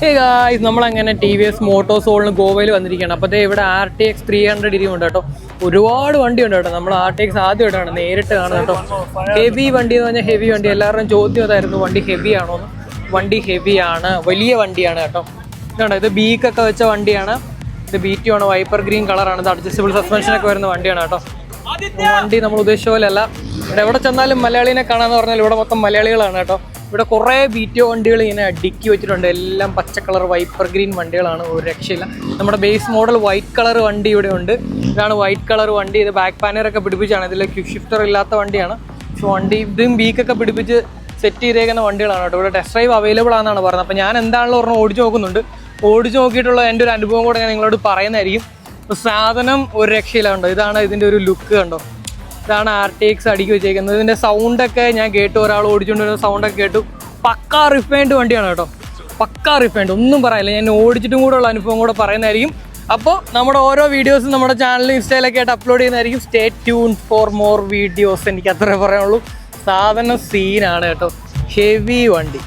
Guys നമ്മളങ്ങനെ T V S മോട്ടോസോളിന് ഗോവയിൽ വന്നിരിക്കുകയാണ്. അപ്പോൾ ഇവിടെ R T X three hundred ഇരിക്കും ഉണ്ട് കേട്ടോ. ഒരുപാട് വണ്ടി ഉണ്ട് കേട്ടോ. നമ്മൾ ആർ ടി എക്സ് ആദ്യമായിട്ടാണ് നേരിട്ട് കാണുന്നത് കേട്ടോ. ഹെവി വണ്ടി എന്ന് പറഞ്ഞാൽ ഹെവി വണ്ടി. എല്ലാവരുടെയും ചോദ്യം അതായിരുന്നു വണ്ടി ഹെവി ആണോ എന്ന്. വണ്ടി ഹെവി ആണ് വലിയ വണ്ടിയാണ് കേട്ടോ. കേട്ടോ ഇത് ബീക്കൊക്കെ വെച്ച വണ്ടിയാണ്. ഇത് ബി ടി ആണ് വൈപ്പർ ഗ്രീൻ കളറാണ് ഇത് അഡ്ജസ്റ്റബിൾ സസ്പെൻഷനൊക്കെ വരുന്ന വണ്ടിയാണ് കേട്ടോ. വണ്ടി നമ്മൾ ഉദ്ദേശിച്ച പോലെയല്ല. ഇവിടെ എവിടെ ചെന്നാലും മലയാളിനെ കാണാന്ന് പറഞ്ഞാൽ ഇവിടെ മൊത്തം മലയാളികളാണ് കേട്ടോ. ഇവിടെ കുറേ ബി ടി ഒ വണ്ടികൾ ഇങ്ങനെ അടുക്കി വെച്ചിട്ടുണ്ട്. എല്ലാം പച്ച കളർ വൈപ്പർ ഗ്രീൻ വണ്ടികളാണ്. ഒരു രക്ഷയില്ല. നമ്മുടെ ബേസ് മോഡൽ വൈറ്റ് കളർ വണ്ടി ഇവിടെ ഉണ്ട്. ഇതാണ് വൈറ്റ് കളർ വണ്ടി. ഇത് ബാക്ക് പാനറൊക്കെ പിടിപ്പിച്ചാണ്. ഇതിൽ ക്യൂ ഷിഫ്റ്റർ ഇല്ലാത്ത വണ്ടിയാണ്. പക്ഷെ വണ്ടി ഇതും ബീക്കൊക്കെ പിടിപ്പിച്ച് സെറ്റ് ചെയ്തേക്കുന്ന വണ്ടികളാണ് കേട്ടോ. ഇവിടെ ടെസ്റ്റ് ഡ്രൈവ് അവൈലബിൾ ആണെന്നാണ് പറഞ്ഞത്. അപ്പോൾ ഞാൻ എന്താണല്ലോ പറഞ്ഞാൽ ഓടിച്ച് നോക്കുന്നുണ്ട്. ഓടിച്ച് നോക്കിയിട്ടുള്ള എന്റെ ഒരു അനുഭവം കൂടെ ഞാൻ നിങ്ങളോട് പറയുന്നതായിരിക്കും. സാധനം ഒരു രക്ഷയിലാണ് ഇതാണ് ഇതിന്റെ ഒരു ലുക്ക് കണ്ടോ. ഇതാണ് ആർ ടി എക്സ് അടുക്കി വെച്ചേക്കുന്നത്. ഇതിന്റെ സൗണ്ടൊക്കെ ഞാൻ കേട്ടു. ഒരാൾ ഓടിച്ചുകൊണ്ട് വരുന്ന സൗണ്ടൊക്കെ കേട്ടു. പക്കാ റിഫൈൻഡ് വണ്ടിയാണ് കേട്ടോ. പക്കാ റിഫൈൻഡ് ഒന്നും പറയില്ല. ഞാൻ ഓടിച്ചിട്ടും കൂടെ ഉള്ള അനുഭവം കൂടെ പറയുന്നതായിരിക്കും. അപ്പോൾ നമ്മുടെ ഓരോ വീഡിയോസും നമ്മുടെ ചാനലിൽ ഇൻസ്റ്റയിലൊക്കെ ആയിട്ട് അപ്ലോഡ് ചെയ്യുന്നതായിരിക്കും. Stay tune for more videos എനിക്ക് അത്രേ പറയാനുള്ളൂ. സാധനം സീനാണ് കേട്ടോ. ഹെവി വണ്ടി.